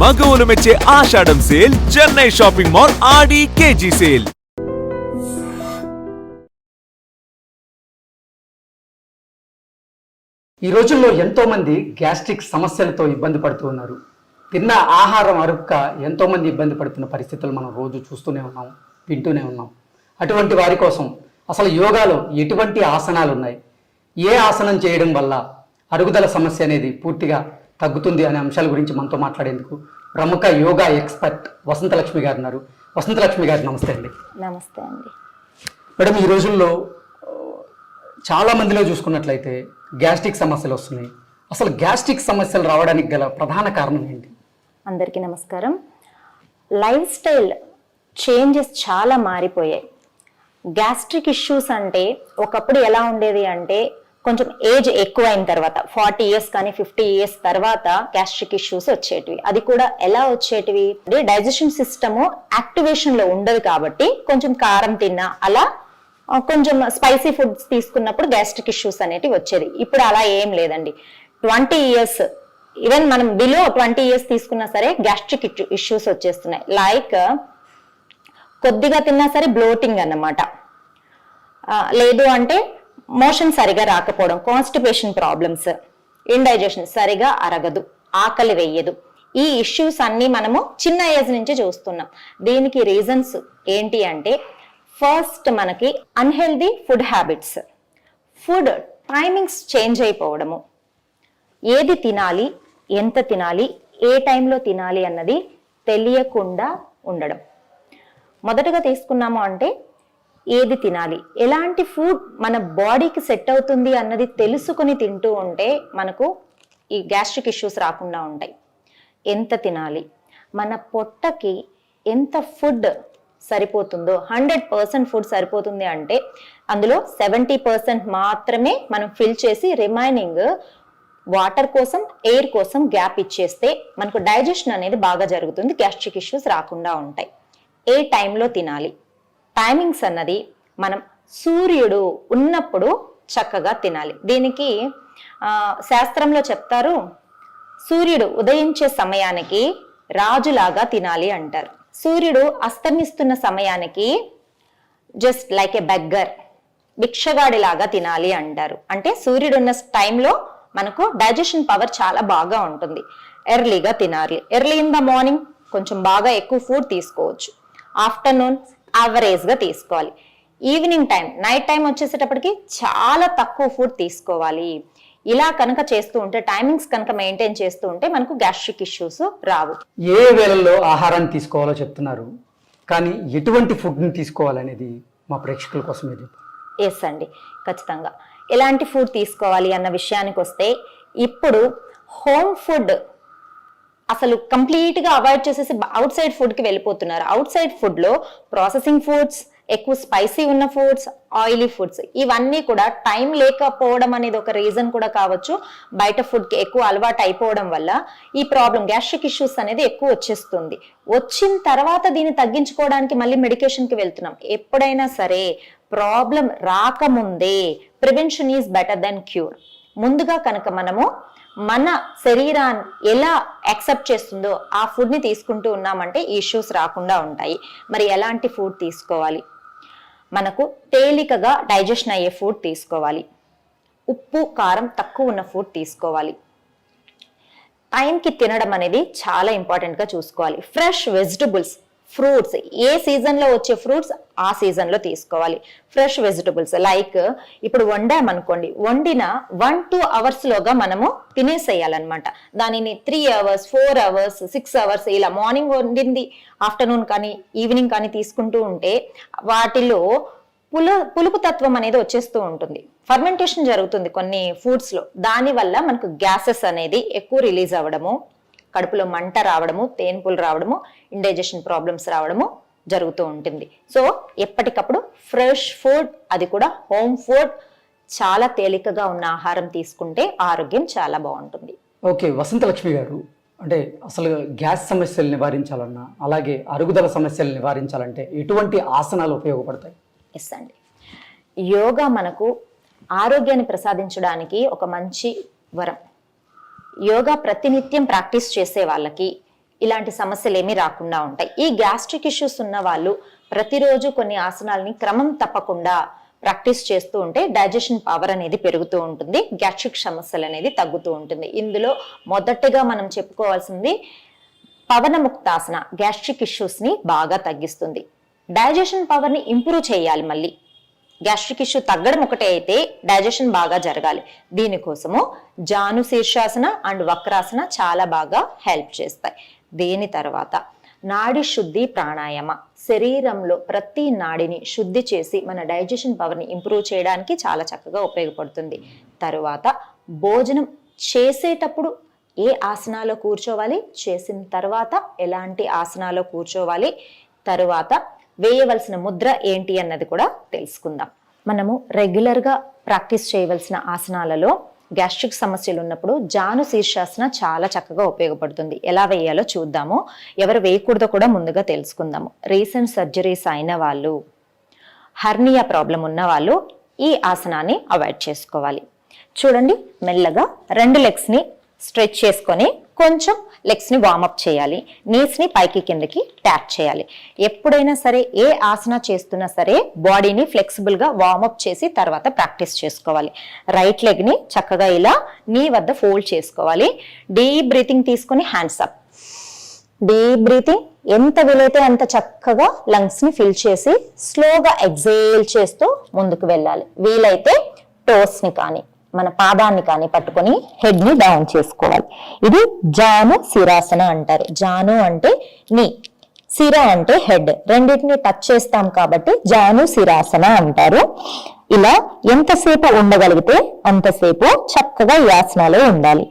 మగవులు మెచ్చే Ashadham sale Chennai shopping mall Aadi KG sale. ఈ రోజుల్లో ఎంతో మంది గ్యాస్ట్రిక్ సమస్యలతో ఇబ్బంది పడుతూ ఉన్నారు. తిన్న ఆహారం అరుక్క ఎంతో మంది ఇబ్బంది పడుతున్న పరిస్థితులు మనం రోజు చూస్తూనే ఉన్నాం వింటూనే ఉన్నాం. అటువంటి వారి కోసం అసలు యోగాలో ఎటువంటి ఆసనాలు ఉన్నాయి ఏ ఆసనం చేయడం వల్ల అరుగుదల సమస్య అనేది పూర్తిగా తగ్గుతుంది అనే అంశాల గురించి మనతో మాట్లాడేందుకు ప్రముఖ యోగా ఎక్స్పర్ట్ వసంతలక్ష్మి గారు ఉన్నారు. వసంతలక్ష్మి గారు నమస్తే అండి. నమస్తే అండి. మేడం ఈ రోజుల్లో చాలా మందిలో చూసుకున్నట్లయితే గ్యాస్ట్రిక్ సమస్యలు వస్తున్నాయి. అసలు గ్యాస్ట్రిక్ సమస్యలు రావడానికి గల ప్రధాన కారణం ఏంటి? అందరికీ నమస్కారం. లైఫ్ స్టైల్ చేంజెస్ చాలా మారిపోయాయి. గ్యాస్ట్రిక్ ఇష్యూస్ అంటే ఒకప్పుడు ఎలా ఉండేది అంటే కొంచెం ఏజ్ ఎక్కువ అయిన తర్వాత ఫార్టీ ఇయర్స్ కానీ ఫిఫ్టీ ఇయర్స్ తర్వాత గ్యాస్ట్రిక్ ఇష్యూస్ వచ్చేటివి. అది కూడా ఎలా వచ్చేటివి? డైజెషన్ సిస్టమ్ యాక్టివేషన్లో ఉండదు కాబట్టి కొంచెం కారం తిన్నా అలా కొంచెం స్పైసీ ఫుడ్స్ తీసుకున్నప్పుడు గ్యాస్ట్రిక్ ఇష్యూస్ అనేటివి వచ్చేది. ఇప్పుడు అలా ఏం లేదండి. ట్వంటీ ఇయర్స్ ఈవెన్ మనం బిలో ట్వంటీ ఇయర్స్ తీసుకున్నా సరే గ్యాస్ట్రిక్ ఇష్యూస్ వచ్చేస్తున్నాయి. లైక్ కొద్దిగా తిన్నా సరే బ్లోటింగ్ అన్నమాట. లేదు అంటే మోషన్ సరిగా రాకపోవడం కాన్స్టిపేషన్ ప్రాబ్లమ్స్ ఇండైజెషన్ సరిగా అరగదు ఆకలి వెయ్యదు ఈ ఇష్యూస్ అన్ని మనము చిన్న ఏజ్ నుంచి చూస్తున్నాం. దీనికి రీజన్స్ ఏంటి అంటే ఫస్ట్ మనకి unhealthy food habits food timings change అయిపోవడము. ఏది తినాలి ఎంత తినాలి ఏ టైంలో తినాలి అన్నది తెలియకుండా ఉండడం. మొదటగా తీసుకున్నాము అంటే ఏది తినాలి? ఎలాంటి ఫుడ్ మన బాడీకి సెట్ అవుతుంది అన్నది తెలుసుకుని తింటూ ఉంటే మనకు ఈ గ్యాస్ట్రిక్ ఇష్యూస్ రాకుండా ఉంటాయి. ఎంత తినాలి? మన పొట్టకి ఎంత ఫుడ్ సరిపోతుందో హండ్రెడ్ పర్సెంట్ ఫుడ్ సరిపోతుంది అంటే అందులో సెవెంటీ పర్సెంట్ మాత్రమే మనం ఫిల్ చేసి రిమైనింగ్ వాటర్ కోసం ఎయిర్ కోసం గ్యాప్ ఇచ్చేస్తే మనకు డైజెషన్ అనేది బాగా జరుగుతుంది గ్యాస్ట్రిక్ ఇష్యూస్ రాకుండా ఉంటాయి. ఏ టైంలో తినాలి? టైమింగ్స్ అన్నది మనం సూర్యుడు ఉన్నప్పుడు చక్కగా తినాలి. దీనికి శాస్త్రంలో చెప్తారు సూర్యుడు ఉదయించే సమయానికి రాజులాగా తినాలి అంటారు. సూర్యుడు అస్తమిస్తున్న సమయానికి జస్ట్ లైక్ ఏ బెగ్గర్ భిక్షగాడిలాగా తినాలి అంటారు. అంటే సూర్యుడు ఉన్న టైంలో మనకు డైజెషన్ పవర్ చాలా బాగా ఉంటుంది. ఎర్లీగా తినాలి. ఎర్లీ ఇన్ ద మార్నింగ్ కొంచెం బాగా ఎక్కువ ఫుడ్ తీసుకోవచ్చు. ఆఫ్టర్నూన్ గా తీసుకోవాలి. ఈవినింగ్ టైం నైట్ టైం వచ్చేసేటప్పటికి చాలా తక్కువ ఫుడ్ తీసుకోవాలి. ఇలా కనుక చేస్తూ ఉంటే టైమింగ్స్ కనుక మెయింటైన్ చేస్తూ ఉంటే మనకు గ్యాస్ట్రిక్ ఇష్యూస్ రావు. ఏ వేళల్లో ఆహారాన్ని తీసుకోవాలో చెప్తున్నారు. కానీ ఎటువంటి ఫుడ్ని తీసుకోవాలనేది మా ప్రేక్షకుల కోసం ఇది ఎస్ అండి ఖచ్చితంగా. ఎలాంటి ఫుడ్ తీసుకోవాలి అన్న విషయానికి వస్తే ఇప్పుడు హోమ్ ఫుడ్ అసలు కంప్లీట్గా అవాయిడ్ చేసేసి అవుట్ సైడ్ ఫుడ్కి వెళ్ళిపోతున్నారు. అవుట్ సైడ్ ఫుడ్లో ప్రాసెసింగ్ ఫుడ్స్ ఎక్కువ స్పైసీ ఉన్న ఫుడ్స్ ఆయిలీ ఫుడ్స్ ఇవన్నీ కూడా టైం లేకపోవడం అనేది ఒక రీజన్ కూడా కావచ్చు. బయట ఫుడ్కి ఎక్కువ అలవాటు అయిపోవడం వల్ల ఈ ప్రాబ్లం గ్యాస్ట్రిక్ ఇష్యూస్ అనేది ఎక్కువ వచ్చేస్తుంది. వచ్చిన తర్వాత దీన్ని తగ్గించుకోవడానికి మళ్ళీ మెడికేషన్కి వెళ్తున్నాం. ఎప్పుడైనా సరే ప్రాబ్లం రాకముందే prevention is better than cure ముందుగా కనుక మనము మన శరీరాన్ని ఎలా యాక్సెప్ట్ చేస్తుందో ఆ ఫుడ్ని తీసుకుంటూ ఉన్నామంటే ఇష్యూస్ రాకుండా ఉంటాయి. మరి ఎలాంటి ఫుడ్ తీసుకోవాలి? మనకు తేలికగా డైజెషన్ అయ్యే ఫుడ్ తీసుకోవాలి. ఉప్పు కారం తక్కువ ఉన్న ఫుడ్ తీసుకోవాలి. టైంకి తినడం అనేది చాలా ఇంపార్టెంట్గా చూసుకోవాలి. Fresh vegetables fruits. ఏ సీజన్లో వచ్చే ఫ్రూట్స్ ఆ సీజన్లో తీసుకోవాలి. ఫ్రెష్ వెజిటబుల్స్ లైక్ ఇప్పుడు వండామనుకోండి వండిన వన్ టూ అవర్స్లోగా మనము తినేసేయాలన్నమాట. దానిని three hours four hours six hours ఇలా మార్నింగ్ వండింది ఆఫ్టర్నూన్ కానీ ఈవినింగ్ కానీ తీసుకుంటూ ఉంటే వాటిలో పుల పులుపు తత్వం అనేది వచ్చేస్తూ ఉంటుంది. ఫర్మెంటేషన్ జరుగుతుంది కొన్ని ఫుడ్స్లో. దానివల్ల మనకు గ్యాసెస్ అనేది ఎక్కువ రిలీజ్ అవ్వడము కడుపులో మంట రావడము తేన్పులు రావడము ఇండైజెషన్ ప్రాబ్లమ్స్ రావడము జరుగుతూ ఉంటుంది. సో ఎప్పటికప్పుడు ఫ్రెష్ ఫుడ్ అది కూడా హోమ్ ఫుడ్ చాలా తేలికగా ఉన్న ఆహారం తీసుకుంటే ఆరోగ్యం చాలా బాగుంటుంది. ఓకే వసంతలక్ష్మి గారు అంటే అసలు గ్యాస్ సమస్యలు నివారించాలన్నా అలాగే అరుగుదల సమస్యలు నివారించాలంటే ఎటువంటి ఆసనాలు ఉపయోగపడతాయి? ఎస్ అండి. యోగా మనకు ఆరోగ్యాన్ని ప్రసాదించడానికి ఒక మంచి వరం. యోగా ప్రతినిత్యం ప్రాక్టీస్ చేసే వాళ్ళకి ఇలాంటి సమస్యలు ఏమీ రాకుండా ఉంటాయి. ఈ గ్యాస్ట్రిక్ ఇష్యూస్ ఉన్న వాళ్ళు ప్రతిరోజు కొన్ని ఆసనాలని క్రమం తప్పకుండా ప్రాక్టీస్ చేస్తూ ఉంటే డైజెషన్ పవర్ అనేది పెరుగుతూ ఉంటుంది. గ్యాస్ట్రిక్ సమస్యలు అనేది తగ్గుతూ ఉంటుంది. ఇందులో మొదటగా మనం చెప్పుకోవాల్సింది పవనముక్తాసన గ్యాస్ట్రిక్ ఇష్యూస్ని బాగా తగ్గిస్తుంది. డైజెషన్ పవర్ని ఇంప్రూవ్ చేయాలి మళ్ళీ. గ్యాస్ట్రిక్ ఇష్యూ తగ్గడం ఒకటే అయితే డైజెషన్ బాగా జరగాలి. దీనికోసము జాను శీర్షాసన అండ్ వక్రాసన చాలా బాగా హెల్ప్ చేస్తాయి. దీని తర్వాత? నాడి శుద్ధి ప్రాణాయామ. శరీరంలో ప్రతి నాడిని శుద్ధి చేసి మన డైజెషన్ పవర్ని ఇంప్రూవ్ చేయడానికి చాలా చక్కగా ఉపయోగపడుతుంది. తరువాత భోజనం చేసేటప్పుడు ఏ ఆసనాలో కూర్చోవాలి? చేసిన తర్వాత ఎలాంటి ఆసనాలో కూర్చోవాలి? తరువాత వేయవలసిన ముద్ర ఏంటి అన్నది కూడా తెలుసుకుందాం. మనము రెగ్యులర్గా ప్రాక్టీస్ చేయవలసిన ఆసనాలలో గ్యాస్ట్రిక్ సమస్యలు ఉన్నప్పుడు జాను శీర్షాసన చాలా చక్కగా ఉపయోగపడుతుంది. ఎలా వేయాలో చూద్దాము. ఎవరు వేయకూడదో కూడా ముందుగా తెలుసుకుందాము. రీసెంట్ సర్జరీస్ అయిన వాళ్ళు హర్నియా ప్రాబ్లం ఉన్న వాళ్ళు ఈ ఆసనాన్ని అవాయిడ్ చేసుకోవాలి. చూడండి మెల్లగా రెండు లెగ్స్ని స్ట్రెచ్ చేసుకొని కొంచెం లెగ్స్ని వార్మప్ చేయాలి నీస్ని పైకి కిందకి ట్యాప్ చేయాలి. ఎప్పుడైనా సరే ఏ ఆసన చేస్తున్నా సరే బాడీని ఫ్లెక్సిబుల్గా వార్మప్ చేసి తర్వాత ప్రాక్టీస్ చేసుకోవాలి. రైట్ లెగ్ని చక్కగా ఇలా నీ వద్ద ఫోల్డ్ చేసుకోవాలి. డీప్ బ్రీతింగ్ తీసుకొని హ్యాండ్స్ అప్ డీప్ బ్రీతింగ్ ఎంత వీలైతే అంత చక్కగా లంగ్స్ని ఫిల్ చేసి స్లోగా ఎగ్జేల్ చేస్తూ ముందుకు వెళ్ళాలి. వీలైతే టోస్ని కానీ మన పాదాన్ని కానీ పట్టుకొని హెడ్ని డౌన్ చేసుకోవాలి. ఇది జాను శిరాసన అంటారు. జాను అంటే నీ. శిర అంటే హెడ్ రెండింటిని టచ్ చేస్తాం కాబట్టి జాను శిరాసన అంటారు. ఇలా ఎంతసేపు ఉండగలిగితే అంతసేపు చక్కగా ఈ ఆసనాలో ఉండాలి.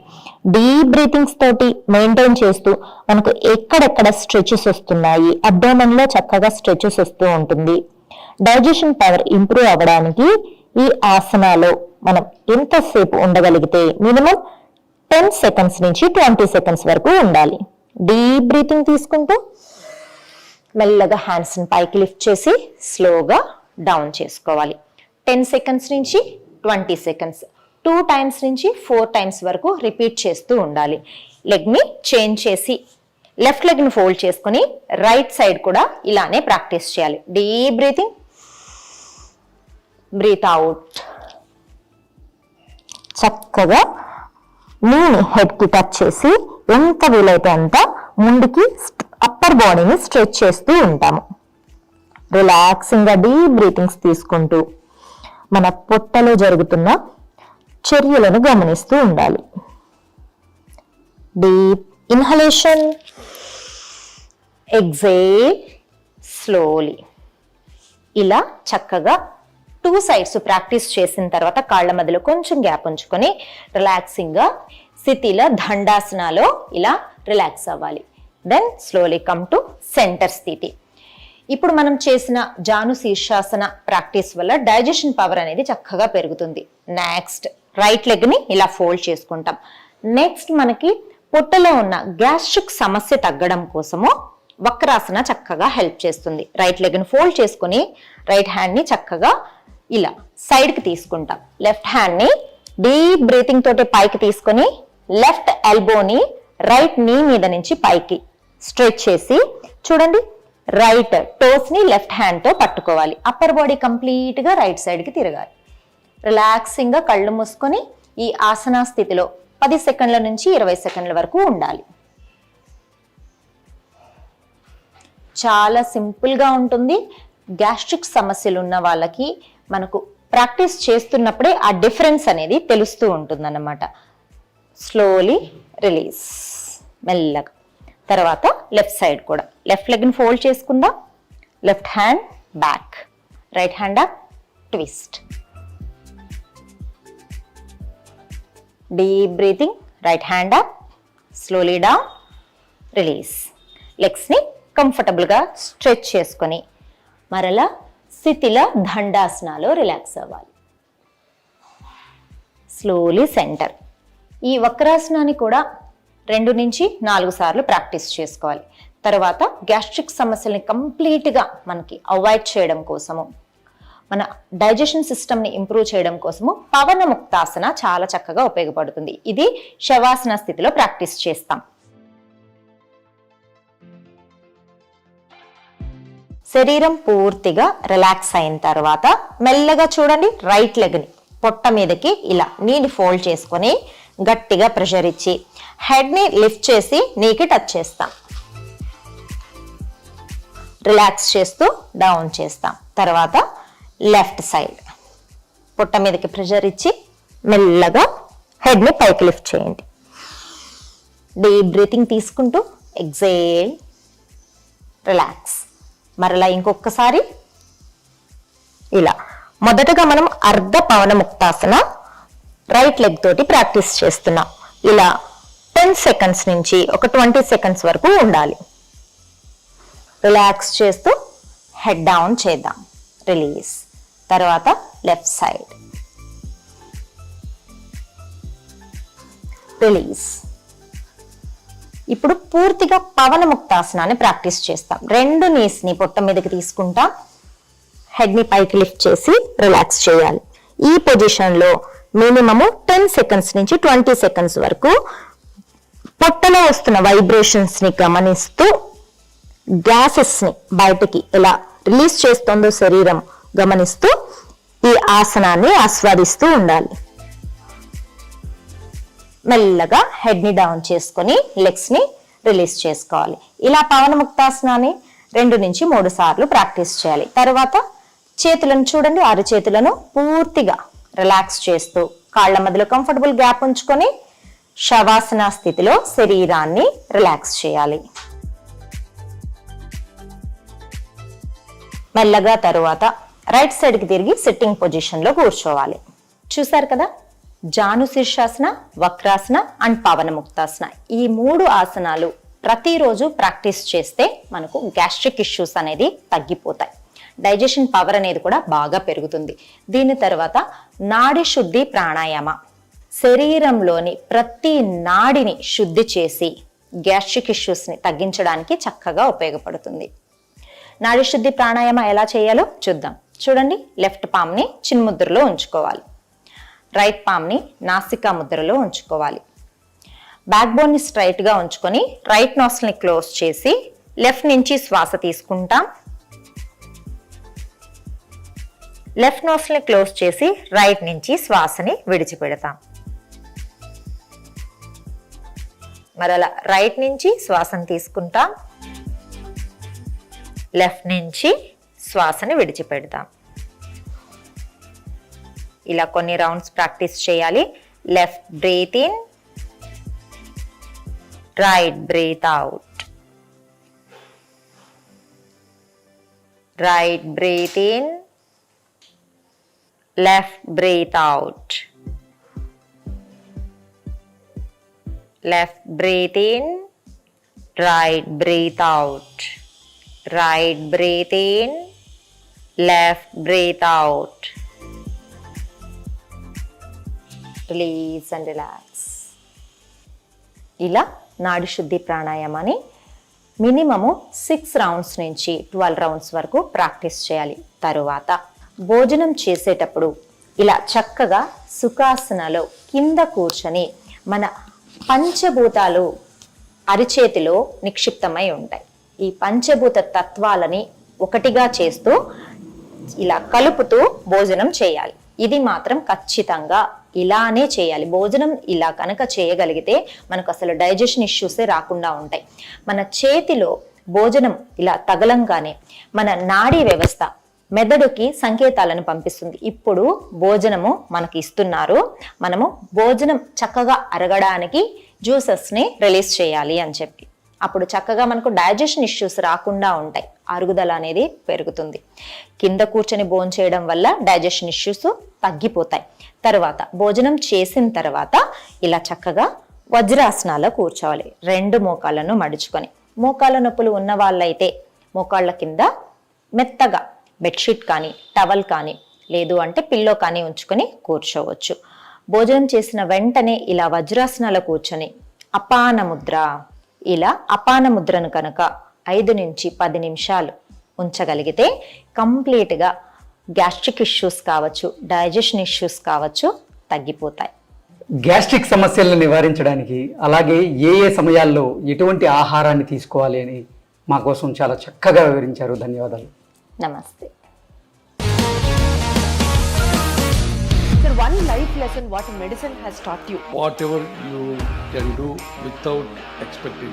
డీప్ బ్రీతింగ్స్ తోటి మెయింటైన్ చేస్తూ మనకు ఎక్కడెక్కడ స్ట్రెచెస్ వస్తున్నాయి అబ్డోమన్లో చక్కగా స్ట్రెచెస్ వస్తూ ఉంటుంది. డైజెషన్ పవర్ ఇంప్రూవ్ అవ్వడానికి ఈ ఆసనాలో మనం ఎంతసేపు ఉండగలిగితే మినిమం టెన్ సెకండ్స్ నుంచి ట్వంటీ సెకండ్స్ వరకు ఉండాలి. డీప్ బ్రీతింగ్ తీసుకుంటూ మెల్లగా హ్యాండ్స్ని పైకి లిఫ్ట్ చేసి స్లోగా డౌన్ చేసుకోవాలి. టెన్ సెకండ్స్ నుంచి ట్వంటీ సెకండ్స్ టూ టైమ్స్ నుంచి ఫోర్ టైమ్స్ వరకు రిపీట్ చేస్తూ ఉండాలి. లెగ్ని చేంజ్ చేసి లెఫ్ట్ లెగ్ని ఫోల్డ్ చేసుకొని రైట్ సైడ్ కూడా ఇలానే ప్రాక్టీస్ చేయాలి. డీప్ బ్రీతింగ్ బ్రీత్ అవుట్ చక్కగా నీని హెడ్కి టచ్ చేసి ఎంత వీలైతే అంత ముందుకి అప్పర్ బాడీని స్ట్రెచ్ చేస్తూ ఉంటాము. రిలాక్సింగ్గా డీప్ బ్రీతింగ్స్ తీసుకుంటూ మన పొట్టలో జరుగుతున్న చర్యలను గమనిస్తూ ఉండాలి. డీప్ ఇన్హలేషన్ ఎగ్జేల్ స్లోలీ ఇలా చక్కగా టూ సైడ్స్ ప్రాక్టీస్ చేసిన తర్వాత కాళ్ళ మధ్యలో కొంచెం గ్యాప్ ఉంచుకొని రిలాక్సింగ్గా స్థితిలో దండాసనాలో ఇలా రిలాక్స్ అవ్వాలి. Then slowly come to center స్థితి ఇప్పుడు మనం చేసిన జాను శీర్షాసన ప్రాక్టీస్ వల్ల డైజెషన్ పవర్ అనేది చక్కగా పెరుగుతుంది. నెక్స్ట్ రైట్ లెగ్ని ఇలా ఫోల్డ్ చేసుకుంటాం. నెక్స్ట్ మనకి పొట్టలో ఉన్న గ్యాస్ట్రిక్ సమస్య తగ్గడం కోసము వక్రాసన చక్కగా హెల్ప్ చేస్తుంది. రైట్ లెగ్ని ఫోల్డ్ చేసుకుని రైట్ హ్యాండ్ని చక్కగా ఇలా సైడ్కి తీసుకుంటాం. లెఫ్ట్ హ్యాండ్ని డీప్ బ్రీతింగ్ తోటి పైకి తీసుకొని లెఫ్ట్ ఎల్బోని రైట్ నీ మీద నుంచి పైకి స్ట్రెచ్ చేసి చూడండి రైట్ టోస్ని లెఫ్ట్ హ్యాండ్తో పట్టుకోవాలి. అప్పర్ బాడీ కంప్లీట్గా రైట్ సైడ్కి తిరగాలి. రిలాక్సింగ్గా కళ్ళు మూసుకొని ఈ ఆసనా స్థితిలో పది సెకండ్ల నుంచి ఇరవై సెకండ్ల వరకు ఉండాలి. చాలా సింపుల్గా ఉంటుంది. గ్యాస్ట్రిక్ సమస్యలు ఉన్న వాళ్ళకి మనకు ప్రాక్టీస్ చేస్తున్నప్పుడే ఆ డిఫరెన్స్ అనేది తెలుస్తూ ఉంటుందన్నమాట. స్లోలీ రిలీజ్ మెల్లగా. తర్వాత లెఫ్ట్ సైడ్ కూడా. లెఫ్ట్ లెగ్ని ఫోల్డ్ చేసుకుందాం. Left hand back right hand up twist deep breathing right hand up slowly down release లెగ్స్ని కంఫర్టబుల్గా స్ట్రెచ్ చేసుకొని మరలా స్థితిలో దండాసనాలో రిలాక్స్ అవ్వాలి. స్లోలీ సెంటర్ ఈ వక్రాసనాన్ని కూడా రెండు నుంచి నాలుగు సార్లు ప్రాక్టీస్ చేసుకోవాలి. తర్వాత గ్యాస్ట్రిక్ సమస్యల్ని కంప్లీట్గా మనకి అవాయిడ్ చేయడం కోసము మన డైజెషన్ సిస్టమ్ని ఇంప్రూవ్ చేయడం కోసము పవన ముక్తాసన చాలా చక్కగా ఉపయోగపడుతుంది. ఇది శవాసన స్థితిలో ప్రాక్టీస్ చేస్తాం. శరీరం పూర్తిగా రిలాక్స్ అయిన తర్వాత మెల్లగా చూడండి రైట్ లెగ్ని పొట్ట మీదకి ఇలా నీని ఫోల్డ్ చేసుకొని గట్టిగా ప్రెషర్ ఇచ్చి హెడ్ని లిఫ్ట్ చేసి నీకి టచ్ చేస్తాం. రిలాక్స్ చేస్తూ డౌన్ చేస్తాం. తర్వాత లెఫ్ట్ సైడ్ పొట్ట మీదకి ప్రెషర్ ఇచ్చి మెల్లగా హెడ్ని పైకి లిఫ్ట్ చేయండి. డీప్ బ్రీతింగ్ తీసుకుంటూ ఎగ్జేల్ రిలాక్స్ మరలా ఇంకొకసారి ఇలా. మొదటగా మనం అర్ధ పవన ముక్తాసన రైట్ లెగ్ తోటి ప్రాక్టీస్ చేస్తున్నాం. ఇలా టెన్ సెకండ్స్ నుంచి ఒక ట్వంటీ సెకండ్స్ వరకు ఉండాలి. రిలాక్స్ చేస్తూ హెడ్ డౌన్ చేద్దాం. రిలీజ్. తర్వాత లెఫ్ట్ సైడ్. రిలీజ్. ఇప్పుడు పూర్తిగా పవన ముక్తాసనాన్ని ప్రాక్టీస్ చేస్తాం. రెండు నీస్ని పొట్ట మీదకి తీసుకుంటాం. హెడ్ని పైకి లిఫ్ట్ చేసి రిలాక్స్ చేయాలి. ఈ పొజిషన్లో మినిమము టెన్ సెకండ్స్ నుంచి ట్వంటీ సెకండ్స్ వరకు పొట్టలో వస్తున్న వైబ్రేషన్స్ని గమనిస్తూ గ్యాసెస్ని బయటకి ఎలా రిలీజ్ చేస్తుందో శరీరం గమనిస్తూ ఈ ఆసనాన్ని ఆస్వాదిస్తూ ఉండాలి. మెల్లగా హెడ్ని డౌన్ చేసుకొని లెగ్స్ని రిలీజ్ చేసుకోవాలి. ఇలా పవన ముక్తాసనాన్ని రెండు నుంచి మూడు సార్లు ప్రాక్టీస్ చేయాలి. తర్వాత చేతులను చూడండి అరు చేతులను పూర్తిగా రిలాక్స్ చేస్తూ కాళ్ళ మధ్యలో కంఫర్టబుల్ గ్యాప్ ఉంచుకొని శవాసన స్థితిలో శరీరాన్ని రిలాక్స్ చేయాలి. మెల్లగా తరువాత రైట్ సైడ్కి తిరిగి సిట్టింగ్ పొజిషన్లో కూర్చోవాలి. చూసారు కదా? జాను శీర్షాసన వక్రాసన అండ్ పవనముక్తాసన. ఈ మూడు ఆసనాలు ప్రతిరోజు ప్రాక్టీస్ చేస్తే మనకు గ్యాస్ట్రిక్ ఇష్యూస్ అనేది తగ్గిపోతాయి. డైజెషన్ పవర్ అనేది కూడా బాగా పెరుగుతుంది. దీని తర్వాత నాడి శుద్ధి ప్రాణాయామ. శరీరంలోని ప్రతి నాడిని శుద్ధి చేసి గ్యాస్ట్రిక్ ఇష్యూస్ని తగ్గించడానికి చక్కగా ఉపయోగపడుతుంది. నాడి శుద్ధి ప్రాణాయామ ఎలా చేయాలో చూద్దాం. చూడండి లెఫ్ట్ పామ్ని చిన్ముద్రలో ఉంచుకోవాలి. రైట్ పామ్ని నాసికా ముద్రలో ఉంచుకోవాలి. బ్యాక్ బోన్ని స్ట్రైట్గా ఉంచుకొని రైట్ నోస్ని క్లోజ్ చేసి లెఫ్ట్ నుంచి శ్వాస తీసుకుంటాం. లెఫ్ట్ నోస్ని క్లోజ్ చేసి రైట్ నుంచి శ్వాసని విడిచిపెడతాం. మరలా రైట్ నుంచి శ్వాసను తీసుకుంటాం. లెఫ్ట్ నుంచి శ్వాసని విడిచిపెడతాం. ఇలా కొన్ని రౌండ్స్ ప్రాక్టీస్ చేయాలి. Left breath in. Right breath out. Right breath in. Left breath out. Left breath in. Right breath out. Right breath in. Left breath out. Release and relax ఇలా నాడి శుద్ధి ప్రాణాయామాన్ని మినిమము సిక్స్ రౌండ్స్ నుంచి twelve rounds వరకు practice చేయాలి. తరువాత భోజనం చేసేటప్పుడు ఇలా చక్కగా సుఖాసనలో కింద కూర్చొని మన పంచభూతాలు అరిచేతిలో నిక్షిప్తమై ఉంటాయి. ఈ పంచభూత తత్వాలని ఒకటిగా చేస్తూ ఇలా కలుపుతూ భోజనం చేయాలి. ఇది మాత్రం ఖచ్చితంగా ఇలానే చేయాలి. భోజనం ఇలా కనుక చేయగలిగితే మనకు అసలు డైజెషన్ ఇష్యూసే రాకుండా ఉంటాయి. మన చేతిలో భోజనం ఇలా తగలంగానే మన నాడీ వ్యవస్థ మెదడుకి సంకేతాలను పంపిస్తుంది. ఇప్పుడు భోజనము మనకి ఇస్తున్నారు. మనము భోజనం చక్కగా అరగడానికి జ్యూసెస్ని రిలీజ్ చేయాలి అని చెప్పి. అప్పుడు చక్కగా మనకు డైజెషన్ ఇష్యూస్ రాకుండా ఉంటాయి. అరుగుదల అనేది పెరుగుతుంది. కింద కూర్చొని భోజనం చేయడం వల్ల డైజెషన్ ఇష్యూస్ తగ్గిపోతాయి. తర్వాత భోజనం చేసిన తర్వాత ఇలా చక్కగా వజ్రాసనాలో కూర్చోవాలి. రెండు మోకాళ్ళను మడుచుకొని. మోకాళ్ళ నొప్పులు ఉన్న వాళ్ళైతే మోకాళ్ళ కింద మెత్తగా బెడ్షీట్ కానీ టవల్ కానీ లేదు అంటే పిల్లో కానీ ఉంచుకొని కూర్చోవచ్చు. భోజనం చేసిన వెంటనే ఇలా వజ్రాసనాలు కూర్చొని అపాన ముద్ర ఇలా అపాన ముద్రను కనుక ఐదు నుంచి పది నిమిషాలు ఉంచగలిగితే కంప్లీట్గా గ్యాస్ట్రిక్ ఇష్యూస్ కావచ్చు డైజెషన్ ఇష్యూస్ కావచ్చు తగ్గిపోతాయి గ్యాస్ట్రిక్ సమస్యలను నివారించడానికి అలాగే ఏ ఏ సమయాల్లో ఎటువంటి ఆహారాన్ని తీసుకోవాలి అని మా కోసం చాలా చక్కగా వివరించారు ధన్యవాదాలు నమస్తే one life lesson what medicine has taught you. whatever you can do without expecting.